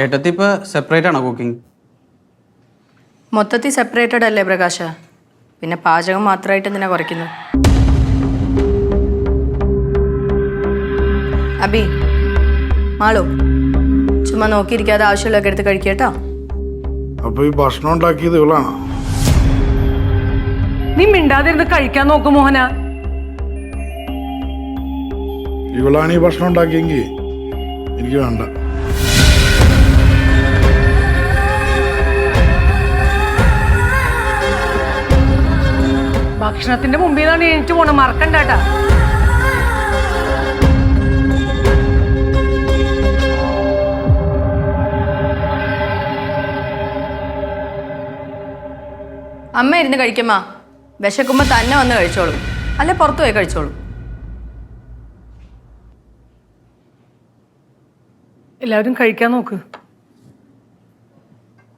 ഏട്ടത്തി ഇപ്പോൾ സെപ്പറേറ്റ് ആണോ കുക്കിംഗ് മൊത്തത്തിൽ സെപ്പറേറ്റഡ് അല്ലേ പ്രകാശ? പിന്നെ പാചകം മാത്രമായിട്ട് എന്തിനാ കുറയ്ക്കുന്നു അബി മാളു ചുമ്മാ നോക്കിയിരിക്കാതെ ആവശ്യമുള്ളൊക്കെ എടുത്ത് കഴിക്കട്ടോ അപ്പൊ ഈ ഭക്ഷണം ഉണ്ടാക്കിയത് ഇവളാണോ? നീ മിണ്ടാതിരുന്ന് കഴിക്കാൻ നോക്കും മോഹന. ഇവളാണ് ഈ ഭക്ഷണം ഉണ്ടാക്കിയെങ്കിൽ എനിക്ക് വേണ്ട. ഭക്ഷണത്തിന്റെ മുമ്പിൽ നിന്നാണ് എണീറ്റ് പോണ മറക്കണ്ടാട്ടാ അമ്മ ഇരുന്ന് കഴിക്കമ്മ. വിശക്കുമ്പോൾ തന്നെ വന്ന് കഴിച്ചോളും. അല്ലെ പുറത്തു പോയി കഴിച്ചോളും. എല്ലാവരും കഴിക്കാൻ നോക്ക്.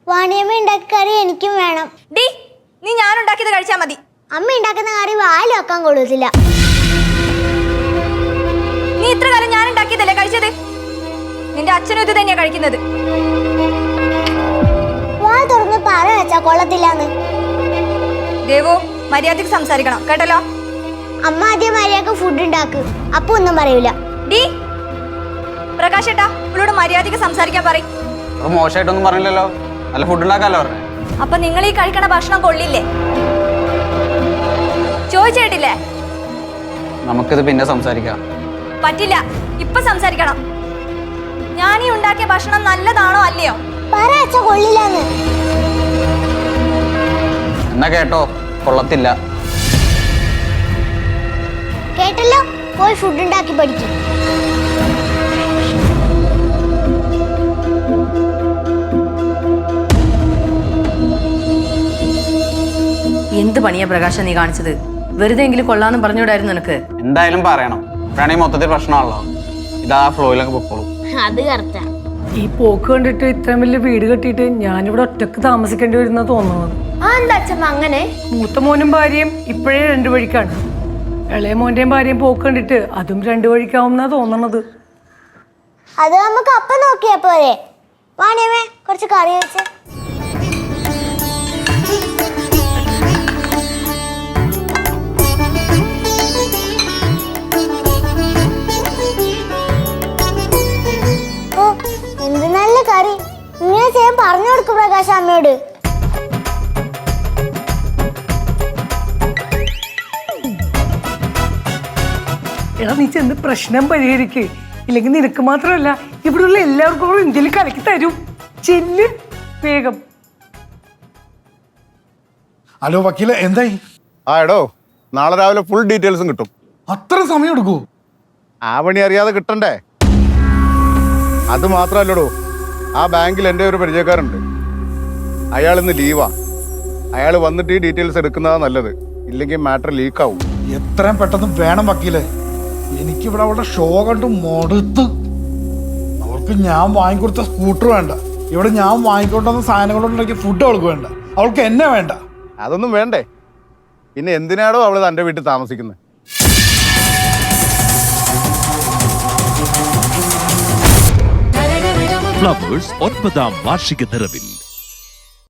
വാണിയമ്മ ഉണ്ടാക്കിയ കറി എനിക്കും വേണം. ഡി നീ ഞാൻ ഉണ്ടാക്കിയത് കഴിച്ചാ മതി. അമ്മ ഉണ്ടാക്കുന്ന കറി വായിൽ വെക്കാൻ കൊള്ളത്തില്ല. നീ ഇത്ര കാലം ഞാൻ ഉണ്ടാക്കിയതല്ലേ കഴിച്ചത്? നിന്റെ അച്ഛനും ഇത് തന്നെയാ കഴിക്കുന്നത്. വാൾ തുറന്ന് പറ വെച്ചാ കൊള്ളത്തില്ലാന്ന്. ദേവു മര്യാദയ്ക്ക് സംസാരിക്കണം കേട്ടല്ലോ? അമ്മ ആദ്യം മര്യാദയ്ക്ക് ഫുഡ് ഉണ്ടാക്ക് അപ്പൊ ഒന്നും പറയൂല. ഡി പ്രകാശ് ഏട്ടാ ഇവളോട് മര്യാദയ്ക്ക് സംസാരിക്കാൻ പറയും. മോശമായിട്ടൊന്നും പറഞ്ഞില്ലല്ലോ. നല്ല ഫുഡ് ഉണ്ടാക്കാമല്ലോ പറഞ്ഞേ അപ്പൊ നിങ്ങൾ ഈ കഴിക്കണ ഭക്ഷണം കൊള്ളില്ലേ? ചോദിച്ചേട്ടില്ലേ? നമുക്കിത് പിന്നെ സംസാരിക്കാം. പറ്റില്ല. ഇപ്പൊ സംസാരിക്കണം. ഞാൻ ഈ ഉണ്ടാക്കിയ ഭക്ഷണം നല്ലതാണോ അല്ലയോ? പറ അച്ഛ കൊള്ളില്ലാന്ന്. എന്നാ കേട്ടോ കൊള്ളത്തില്ല. കേട്ടല്ലോ? പോയി ഫുഡ് ഉണ്ടാക്കി പഠിക്കും. എന്ത് പണിയാ പ്രകാശം നീ കാണിച്ചത്? വെറുതെ എങ്കിലും കൊള്ളാന്ന് പറഞ്ഞുവിടായിരുന്നു നിനക്ക്? എന്തായാലും പറയണം. വേണേ മൊത്തത്തിൽ പ്രശ്നമാണല്ലോ. ഇതാ ഫ്ലോയിലൊക്കെ പൊക്കോളൂ. അത് കറക്റ്റാ ഈ പോക്ക് കണ്ടിട്ട് ഇത്രയും വലിയ വീട് കെട്ടിയിട്ട് ഞാനിവിടെ ഒറ്റയ്ക്ക് താമസിക്കേണ്ടി വരുന്ന തോന്നുന്നത്. ആ എന്താ അച്ഛമ്മ അങ്ങനെ? മൂത്ത മോനും ഭാര്യയും ഇപ്പോഴേ രണ്ടു വഴിക്കാണ്. ഇളയ മോന്റെയും ഭാര്യയും പോക്ക് കണ്ടിട്ട് അതും രണ്ടു വഴിക്കാവുന്ന തോന്നണത്. അത് നമുക്ക് അപ്പം നോക്കിയാ പോരെ. വാണിയമ്മേ കുറച്ച് കറി വെച്ച്. പ്രകാശ് അമ്മയോട് എടാ നീ ചെന്ന് പ്രശ്നം പരിഹരിക്ക്. ഇല്ലെങ്കിൽ നിനക്ക് മാത്രമല്ല ഇവിടെയുള്ള എല്ലാവർക്കും കൂടെ ഇന്ത്യയിൽ കലക്കി തരും. ചെല്ല് വേഗം. ഹലോ വക്കീല എന്തായി? ആ എടോ നാളെ രാവിലെ ഫുൾ ഡീറ്റെയിൽസും കിട്ടും. അത്ര സമയം എടുക്കൂ. ആ പണി അറിയാതെ കിട്ടണ്ടേ? അത് മാത്രമല്ലടോ ആ ബാങ്കിൽ എന്റെ ഒരു പരിചയക്കാരുണ്ട് അയാൾ ഇന്ന് ലീവാ. അയാൾ വന്നിട്ട് ഈ ഡീറ്റെയിൽസ് എടുക്കുന്നതാ നല്ലത്. ഇല്ലെങ്കിൽ മാറ്റർ ലീക്ക് ആവും എത്രയും പെട്ടെന്ന് വേണം വക്കീലെ. എനിക്കിവിടെ അവളുടെ ഷോ കണ്ട് മടുത്ത്. അവൾക്ക് ഞാൻ വാങ്ങിക്കൊടുത്ത സ്കൂട്ടർ വേണ്ട. ഇവിടെ ഞാൻ വാങ്ങിക്കൊണ്ടുവന്ന സാധനങ്ങളുണ്ടാക്കിയ ഫുഡ് അവൾക്ക് വേണ്ട. അവൾക്ക് എന്നെ വേണ്ട. അതൊന്നും വേണ്ടേ. പിന്നെ എന്തിനാണോ അവൾ തന്റെ വീട്ടിൽ താമസിക്കുന്നത് ഫ്ലവേഴ്സ് ഒൻപതാം വാർഷിക നിറവിൽ.